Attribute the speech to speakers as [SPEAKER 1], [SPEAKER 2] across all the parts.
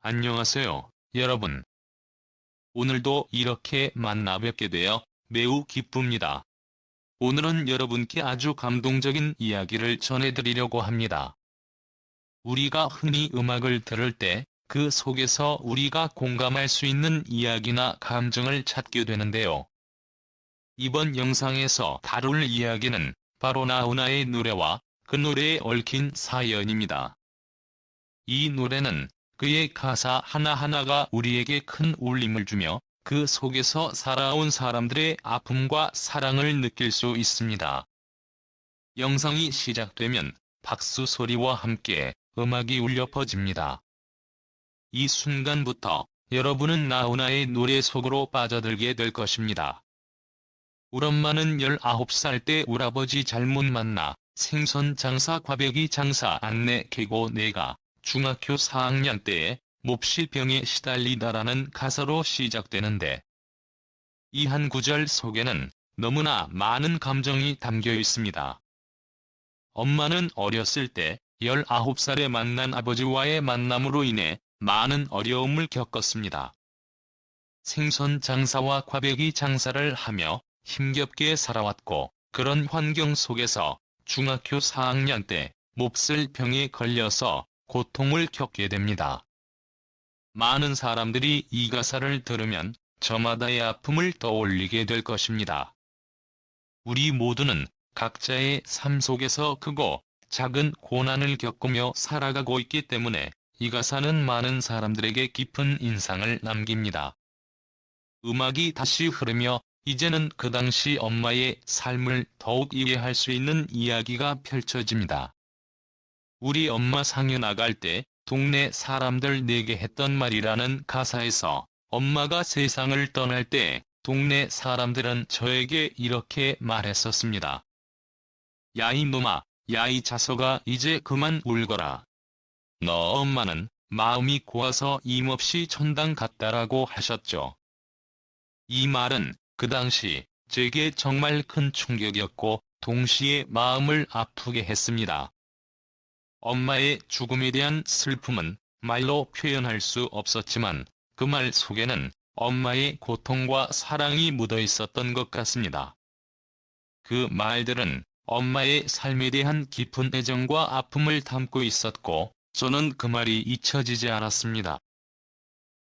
[SPEAKER 1] 안녕하세요, 여러분. 오늘도 이렇게 만나 뵙게 되어 매우 기쁩니다. 오늘은 여러분께 아주 감동적인 이야기를 전해드리려고 합니다. 우리가 흔히 음악을 들을 때 그 속에서 우리가 공감할 수 있는 이야기나 감정을 찾게 되는데요. 이번 영상에서 다룰 이야기는 바로 나훈아의 노래와 그 노래에 얽힌 사연입니다. 이 노래는 그의 가사 하나하나가 우리에게 큰 울림을 주며 그 속에서 살아온 사람들의 아픔과 사랑을 느낄 수 있습니다. 영상이 시작되면 박수 소리와 함께 음악이 울려 퍼집니다. 이 순간부터 여러분은 나훈아의 노래 속으로 빠져들게 될 것입니다. 우리 엄마는 19살 때 우라버지 잘못 만나 생선 장사 과배기 장사 안내 개고 내가 중학교 4학년 때에 몹시 병에 시달리다라는 가사로 시작되는데 이 한 구절 속에는 너무나 많은 감정이 담겨 있습니다. 엄마는 어렸을 때 19살에 만난 아버지와의 만남으로 인해 많은 어려움을 겪었습니다. 생선 장사와 과배기 장사를 하며 힘겹게 살아왔고 그런 환경 속에서 중학교 4학년 때 몹쓸 병에 걸려서 고통을 겪게 됩니다. 많은 사람들이 이 가사를 들으면 저마다의 아픔을 떠올리게 될 것입니다. 우리 모두는 각자의 삶 속에서 크고 작은 고난을 겪으며 살아가고 있기 때문에 이 가사는 많은 사람들에게 깊은 인상을 남깁니다. 음악이 다시 흐르며 이제는 그 당시 엄마의 삶을 더욱 이해할 수 있는 이야기가 펼쳐집니다. 우리 엄마 상해 나갈 때 동네 사람들 내게 했던 말이라는 가사에서 엄마가 세상을 떠날 때 동네 사람들은 저에게 이렇게 말했었습니다. 야 이놈아, 야 이 자석아 이제 그만 울거라. 너 엄마는 마음이 고와서 임없이 천당 갔다라고 하셨죠. 이 말은 그 당시 제게 정말 큰 충격이었고 동시에 마음을 아프게 했습니다. 엄마의 죽음에 대한 슬픔은 말로 표현할 수 없었지만 그 말 속에는 엄마의 고통과 사랑이 묻어 있었던 것 같습니다. 그 말들은 엄마의 삶에 대한 깊은 애정과 아픔을 담고 있었고 저는 그 말이 잊혀지지 않았습니다.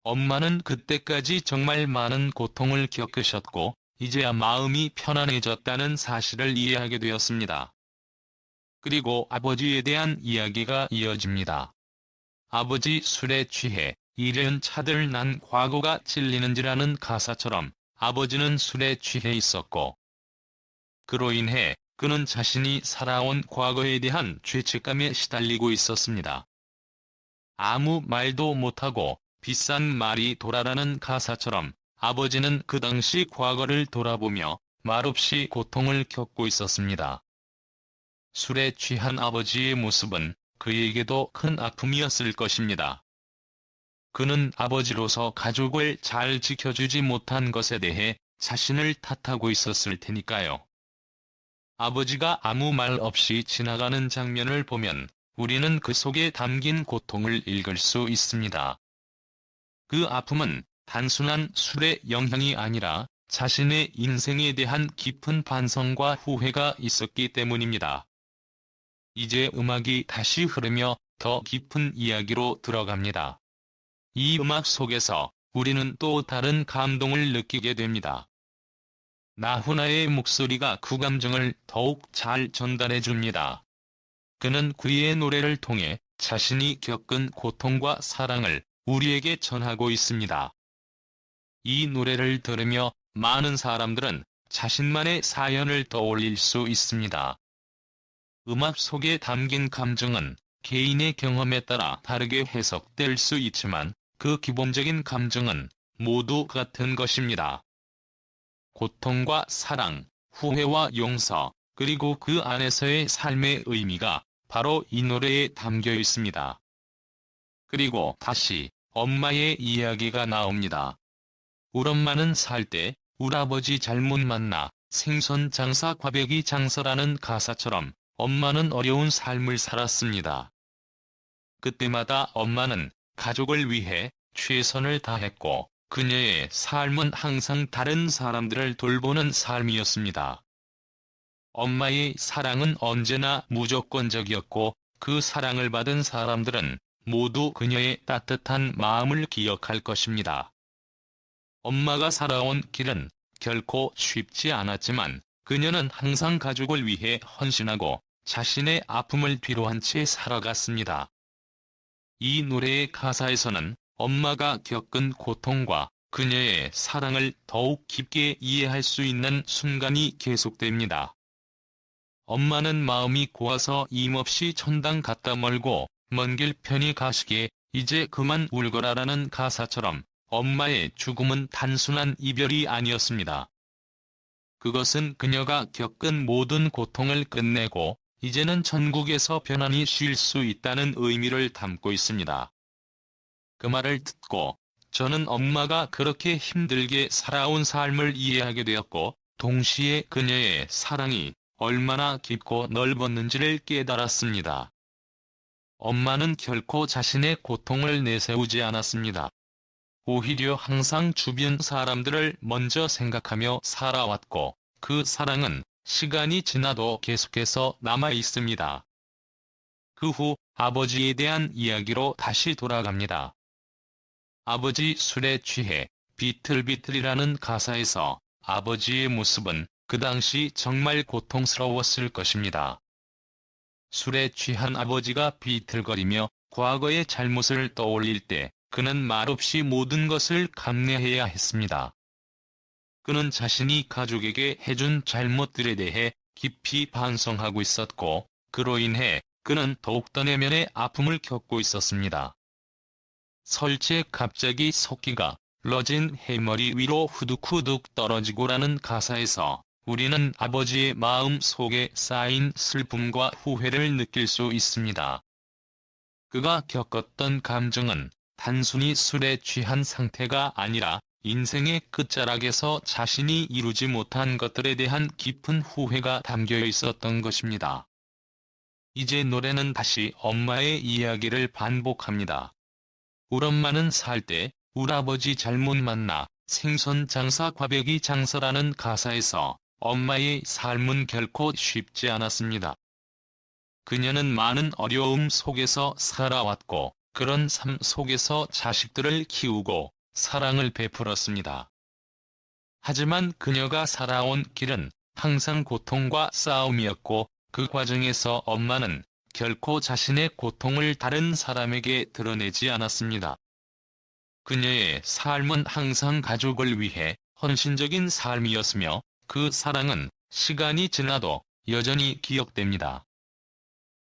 [SPEAKER 1] 엄마는 그때까지 정말 많은 고통을 겪으셨고 이제야 마음이 편안해졌다는 사실을 이해하게 되었습니다. 그리고 아버지에 대한 이야기가 이어집니다. 아버지 술에 취해 이른 차들 난 과거가 찔리는지라는 가사처럼 아버지는 술에 취해 있었고 그로 인해 그는 자신이 살아온 과거에 대한 죄책감에 시달리고 있었습니다. 아무 말도 못하고 비싼 말이 돌아라는 가사처럼 아버지는 그 당시 과거를 돌아보며 말없이 고통을 겪고 있었습니다. 술에 취한 아버지의 모습은 그에게도 큰 아픔이었을 것입니다. 그는 아버지로서 가족을 잘 지켜주지 못한 것에 대해 자신을 탓하고 있었을 테니까요. 아버지가 아무 말 없이 지나가는 장면을 보면 우리는 그 속에 담긴 고통을 읽을 수 있습니다. 그 아픔은 단순한 술의 영향이 아니라 자신의 인생에 대한 깊은 반성과 후회가 있었기 때문입니다. 이제 음악이 다시 흐르며 더 깊은 이야기로 들어갑니다. 이 음악 속에서 우리는 또 다른 감동을 느끼게 됩니다. 나훈아의 목소리가 그 감정을 더욱 잘 전달해 줍니다. 그는 그의 노래를 통해 자신이 겪은 고통과 사랑을 우리에게 전하고 있습니다. 이 노래를 들으며 많은 사람들은 자신만의 사연을 떠올릴 수 있습니다. 음악 속에 담긴 감정은 개인의 경험에 따라 다르게 해석될 수 있지만 그 기본적인 감정은 모두 같은 것입니다. 고통과 사랑, 후회와 용서, 그리고 그 안에서의 삶의 의미가 바로 이 노래에 담겨 있습니다. 그리고 다시 엄마의 이야기가 나옵니다. 우리 엄마는 살때 우라버지 잘못 만나 생선 장사 과배기 장사라는 가사처럼 엄마는 어려운 삶을 살았습니다. 그때마다 엄마는 가족을 위해 최선을 다했고 그녀의 삶은 항상 다른 사람들을 돌보는 삶이었습니다. 엄마의 사랑은 언제나 무조건적이었고 그 사랑을 받은 사람들은 모두 그녀의 따뜻한 마음을 기억할 것입니다. 엄마가 살아온 길은 결코 쉽지 않았지만 그녀는 항상 가족을 위해 헌신하고 자신의 아픔을 뒤로한 채 살아갔습니다. 이 노래의 가사에서는 엄마가 겪은 고통과 그녀의 사랑을 더욱 깊게 이해할 수 있는 순간이 계속됩니다. 엄마는 마음이 고와서 임없이 천당 갔다 멀고 먼 길 편히 가시게 이제 그만 울거라라는 가사처럼 엄마의 죽음은 단순한 이별이 아니었습니다. 그것은 그녀가 겪은 모든 고통을 끝내고 이제는 천국에서 편안히 쉴 수 있다는 의미를 담고 있습니다. 그 말을 듣고 저는 엄마가 그렇게 힘들게 살아온 삶을 이해하게 되었고 동시에 그녀의 사랑이 얼마나 깊고 넓었는지를 깨달았습니다. 엄마는 결코 자신의 고통을 내세우지 않았습니다. 오히려 항상 주변 사람들을 먼저 생각하며 살아왔고 그 사랑은 시간이 지나도 계속해서 남아 있습니다. 그 후 아버지에 대한 이야기로 다시 돌아갑니다. 아버지 술에 취해 비틀비틀이라는 가사에서 아버지의 모습은 그 당시 정말 고통스러웠을 것입니다. 술에 취한 아버지가 비틀거리며 과거의 잘못을 떠올릴 때 그는 말없이 모든 것을 감내해야 했습니다. 그는 자신이 가족에게 해준 잘못들에 대해 깊이 반성하고 있었고 그로 인해 그는 더욱더 내면의 아픔을 겪고 있었습니다. 설치에 갑자기 석기가 러진 해머리 위로 후둑후둑 떨어지고라는 가사에서 우리는 아버지의 마음 속에 쌓인 슬픔과 후회를 느낄 수 있습니다. 그가 겪었던 감정은 단순히 술에 취한 상태가 아니라 인생의 끝자락에서 자신이 이루지 못한 것들에 대한 깊은 후회가 담겨 있었던 것입니다. 이제 노래는 다시 엄마의 이야기를 반복합니다. 울 엄마는 살 때 울아버지 잘못 만나 생선 장사 과백이 장사라는 가사에서 엄마의 삶은 결코 쉽지 않았습니다. 그녀는 많은 어려움 속에서 살아왔고 그런 삶 속에서 자식들을 키우고 사랑을 베풀었습니다. 하지만 그녀가 살아온 길은 항상 고통과 싸움이었고 그 과정에서 엄마는 결코 자신의 고통을 다른 사람에게 드러내지 않았습니다. 그녀의 삶은 항상 가족을 위해 헌신적인 삶이었으며 그 사랑은 시간이 지나도 여전히 기억됩니다.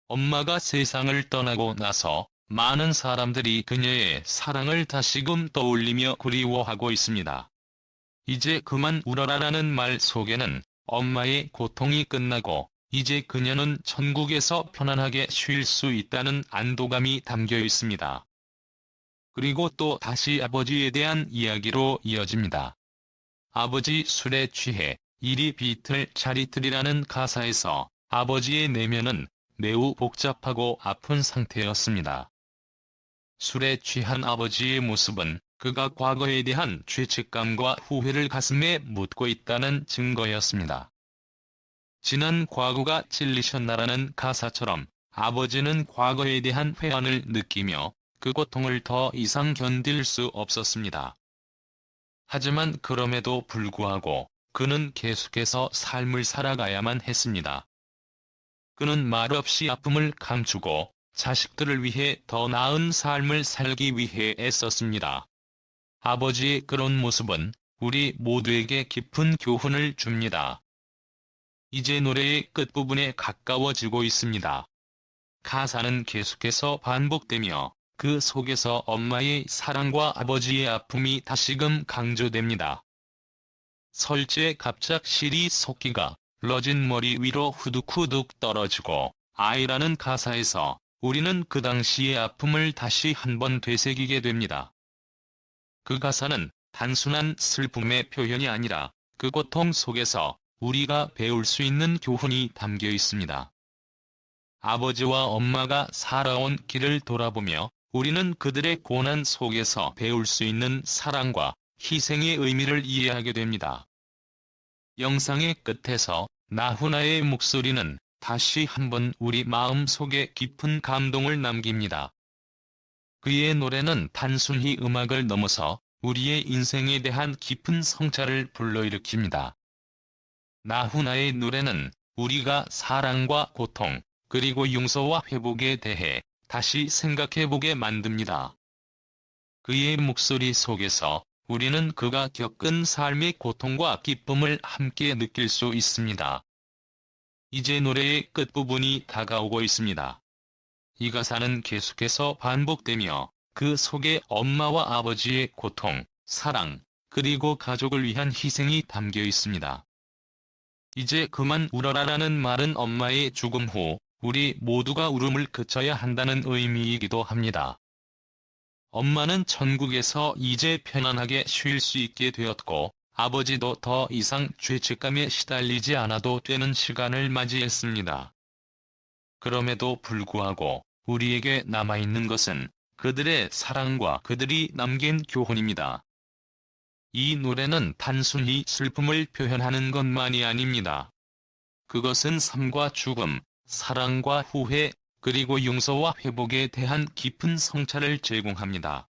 [SPEAKER 1] 엄마가 세상을 떠나고 나서 많은 사람들이 그녀의 사랑을 다시금 떠올리며 그리워하고 있습니다. 이제 그만 울어라라는 말 속에는 엄마의 고통이 끝나고 이제 그녀는 천국에서 편안하게 쉴 수 있다는 안도감이 담겨 있습니다. 그리고 또 다시 아버지에 대한 이야기로 이어집니다. 아버지 술에 취해 이리 비틀 자리틀이라는 가사에서 아버지의 내면은 매우 복잡하고 아픈 상태였습니다. 술에 취한 아버지의 모습은 그가 과거에 대한 죄책감과 후회를 가슴에 묻고 있다는 증거였습니다. 지난 과거가 찔리셨나라는 가사처럼 아버지는 과거에 대한 회한을 느끼며 그 고통을 더 이상 견딜 수 없었습니다. 하지만 그럼에도 불구하고 그는 계속해서 삶을 살아가야만 했습니다. 그는 말없이 아픔을 감추고 자식들을 위해 더 나은 삶을 살기 위해 애썼습니다. 아버지의 그런 모습은 우리 모두에게 깊은 교훈을 줍니다. 이제 노래의 끝부분에 가까워지고 있습니다. 가사는 계속해서 반복되며 그 속에서 엄마의 사랑과 아버지의 아픔이 다시금 강조됩니다. 설주의 갑작 시리 속기가 러진 머리 위로 후둑후둑 떨어지고 아이라는 가사에서 우리는 그 당시의 아픔을 다시 한번 되새기게 됩니다. 그 가사는 단순한 슬픔의 표현이 아니라 그 고통 속에서 우리가 배울 수 있는 교훈이 담겨 있습니다. 아버지와 엄마가 살아온 길을 돌아보며 우리는 그들의 고난 속에서 배울 수 있는 사랑과 희생의 의미를 이해하게 됩니다. 영상의 끝에서 나훈아의 목소리는 다시 한번 우리 마음 속에 깊은 감동을 남깁니다. 그의 노래는 단순히 음악을 넘어서 우리의 인생에 대한 깊은 성찰을 불러일으킵니다. 나훈아의 노래는 우리가 사랑과 고통, 그리고 용서와 회복에 대해 다시 생각해보게 만듭니다. 그의 목소리 속에서 우리는 그가 겪은 삶의 고통과 기쁨을 함께 느낄 수 있습니다. 이제 노래의 끝부분이 다가오고 있습니다. 이 가사는 계속해서 반복되며 그 속에 엄마와 아버지의 고통, 사랑, 그리고 가족을 위한 희생이 담겨 있습니다. 이제 그만 울어라라는 말은 엄마의 죽음 후 우리 모두가 울음을 그쳐야 한다는 의미이기도 합니다. 엄마는 천국에서 이제 편안하게 쉴 수 있게 되었고 아버지도 더 이상 죄책감에 시달리지 않아도 되는 시간을 맞이했습니다. 그럼에도 불구하고 우리에게 남아있는 것은 그들의 사랑과 그들이 남긴 교훈입니다. 이 노래는 단순히 슬픔을 표현하는 것만이 아닙니다. 그것은 삶과 죽음, 사랑과 후회, 그리고 용서와 회복에 대한 깊은 성찰을 제공합니다.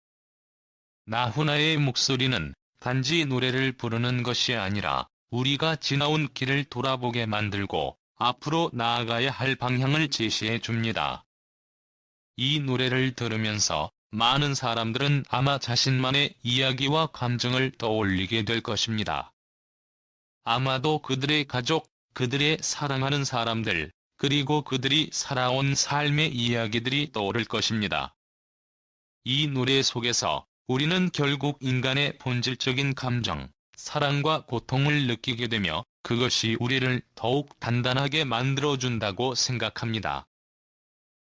[SPEAKER 1] 나훈아의 목소리는 단지 노래를 부르는 것이 아니라 우리가 지나온 길을 돌아보게 만들고 앞으로 나아가야 할 방향을 제시해 줍니다. 이 노래를 들으면서 많은 사람들은 아마 자신만의 이야기와 감정을 떠올리게 될 것입니다. 아마도 그들의 가족, 그들의 사랑하는 사람들, 그리고 그들이 살아온 삶의 이야기들이 떠오를 것입니다. 이 노래 속에서 우리는 결국 인간의 본질적인 감정, 사랑과 고통을 느끼게 되며 그것이 우리를 더욱 단단하게 만들어준다고 생각합니다.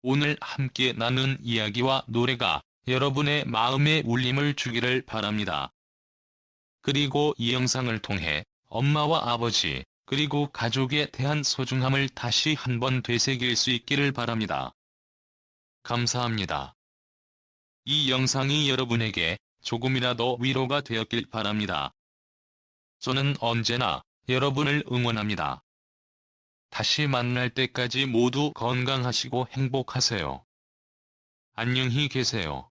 [SPEAKER 1] 오늘 함께 나눈 이야기와 노래가 여러분의 마음에 울림을 주기를 바랍니다. 그리고 이 영상을 통해 엄마와 아버지, 그리고 가족에 대한 소중함을 다시 한번 되새길 수 있기를 바랍니다. 감사합니다. 이 영상이 여러분에게 조금이라도 위로가 되었길 바랍니다. 저는 언제나 여러분을 응원합니다. 다시 만날 때까지 모두 건강하시고 행복하세요. 안녕히 계세요.